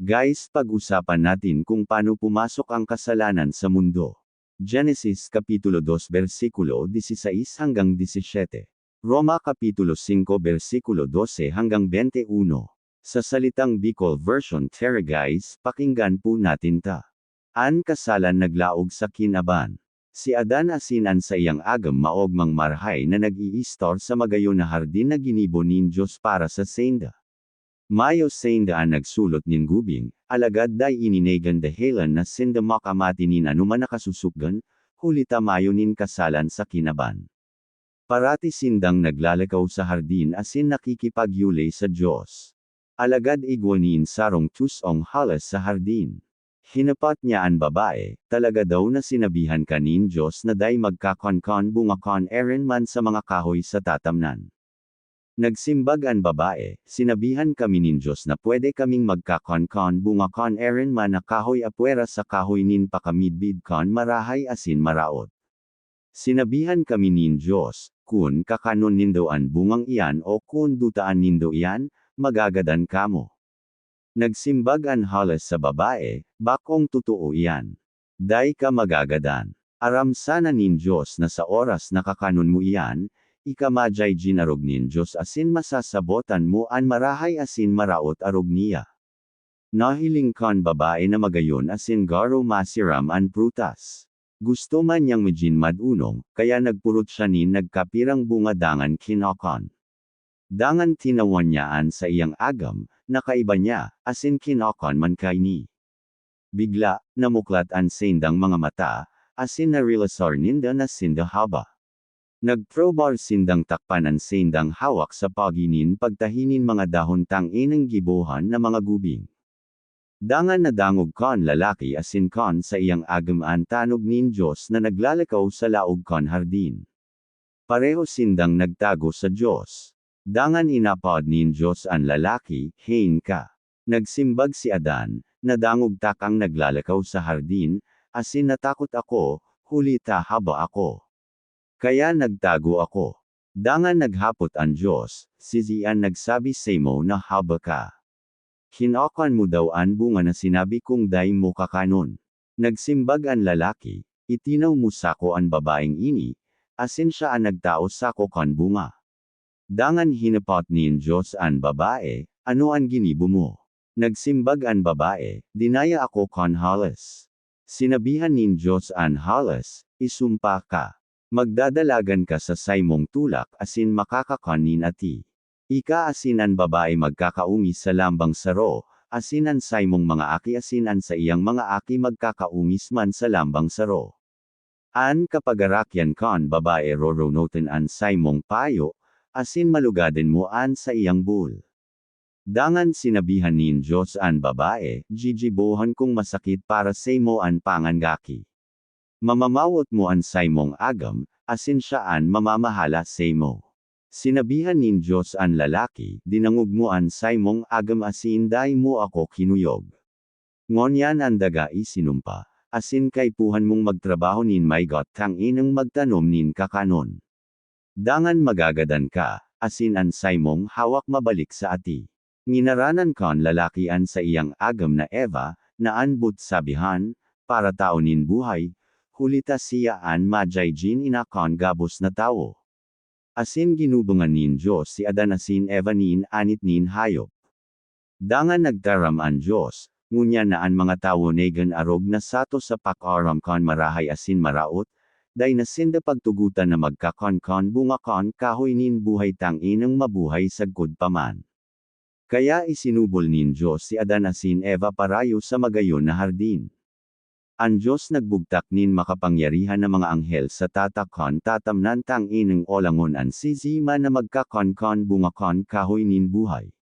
Guys, pag-usapan natin kung paano pumasok ang kasalanan sa mundo. Genesis Kapitulo 2 versikulo 16 hanggang 17. Roma Kapitulo 5 versikulo 12 hanggang 21. Sa salitang Bicol version Terra guys, pakinggan po natin ta. An kasalan naglaog sa kinaban. Si Adan asinan sa iyang agam maogmang marhay na nag-iistor sa magayon na hardin na ginibo nin Diyos para sa senda. Mayo sendaan nagsulot nin gubing, alagad day ininegan dahilan na senda makamati nin anuman nakasusukgan, hulita mayo nin kasalan sa kinaban. Parati sindang naglalakaw sa hardin asin nakikipagyulay sa Diyos. Alagad igwanin sarong tusong halas sa hardin. Hinapat niya ang babae, talaga daw na sinabihan kanin Diyos na day magkakonkon bungakon erin man sa mga kahoy sa tatamnan. Nagsimbag ang babae, sinabihan kami nin Diyos na pwede kaming magkakonkon bungakon erin man na kahoy apwera sa kahoy nin pakamidbid kon marahay asin maraot. Sinabihan kami nin Diyos, kun kakanon nindo ang bungang iyan o kun dutaan nindo iyan, magagadan kamo. Nagsimbag ang halas sa babae, bakong totoo iyan. Day ka magagadan. Aram sana nin Diyos na sa oras na kakanon mo iyan, ikamajay ginarog nin Diyos asin masasabotan mo an marahay asin maraot arog niya. Nahiling kan babae na magayon asin garo masiram an prutas. Gusto man niyang majin madunong, kaya nagpurot siya nin nagkapirang bunga dangan kinokon. Dangan tinawan niyaan sa iyang agam, nakaiba niya, asin kinokon man kay ni. Bigla, namuklat ang sendang mga mata, asin narilasar ninda na sinda haba. Nagprobar sindang takpan ang sendang hawak sa paginin pagtahinin mga dahon tang inang gibuhan na mga gubing. Dangan na dangog kon lalaki asin kon sa iyang agamaan tanog nin Diyos na naglalakaw sa laog kon hardin. Pareho sindang nagtago sa Diyos. Dangan inapod nin Diyos ang lalaki, hein ka. Nagsimbag si Adan, nadangog takang naglalakaw sa hardin, asin natakot ako, hulita haba ako. Kaya nagtago ako. Dangan naghapot ang Diyos, si Zian nagsabi sa mo na haba ka. Kinokon mo daw ang bunga na sinabi kong day mo kakanon. Nagsimbag ang lalaki, itinaw mo sako ang babaeng ini, asin siya ang nagtao sako kon bunga. Dangan hinapot nin Diyos ang babae, ano ang ginibo mo? Nagsimbag ang babae, dinaya ako kon halas. Sinabihan nin Diyos ang halas, isumpa ka. Magdadalagan ka sa saymong tulak asin makakakanin ati. Ika asinan babae magkakaungi sa lambang saro, asinan saymong mga aki asinan sa iyang mga aki magkakaungis man sa lambang saro. An kapagarakyan kon babae roronoten an saymong payo, asin malugaden mo an sa iyang bul. Dangan sinabihan nin Diyos an babae, jijibohan kong masakit para sa mo an pangangaki. Mamamawot mo an saymong agam, asin siyaan mamamahala sa mo. Sinabihan nin Diyos an lalaki, dinangog mo an saymong agam asin day mo ako kinuyog. Ngonyan ang daga isinumpa, asin kay puhan mong magtrabaho nin may got tang inang magtanom nin kakanon. Dangan magagadan ka, asin an saymong hawak mabalik sa ati. Nginaranan kon lalaki an sa iyang agam na Eva, na anbut sabihan, para tao nin buhay, hulita siya an majay jin inakon gabos na tao. Asin ginubungan nin Diyos si Adan asin Eva nin anit nin hayop. Dangan nagtaram ang Diyos, ngunya na ang mga tao negan arog na sato sa pakaram kon marahay asin maraot, day na sinda pagtugutan na magkakon-kon bungakon kahoy nin buhay tang inang mabuhay sagkod paman. Kaya isinubol nin Diyos si Adan asin Eva parayo sa magayon na hardin. Ang Diyos nagbugtak nin makapangyarihan na mga anghel sa tatakon tatamnan tang inang olangon an sizima na magkakon-kon bungakon kahoy nin buhay.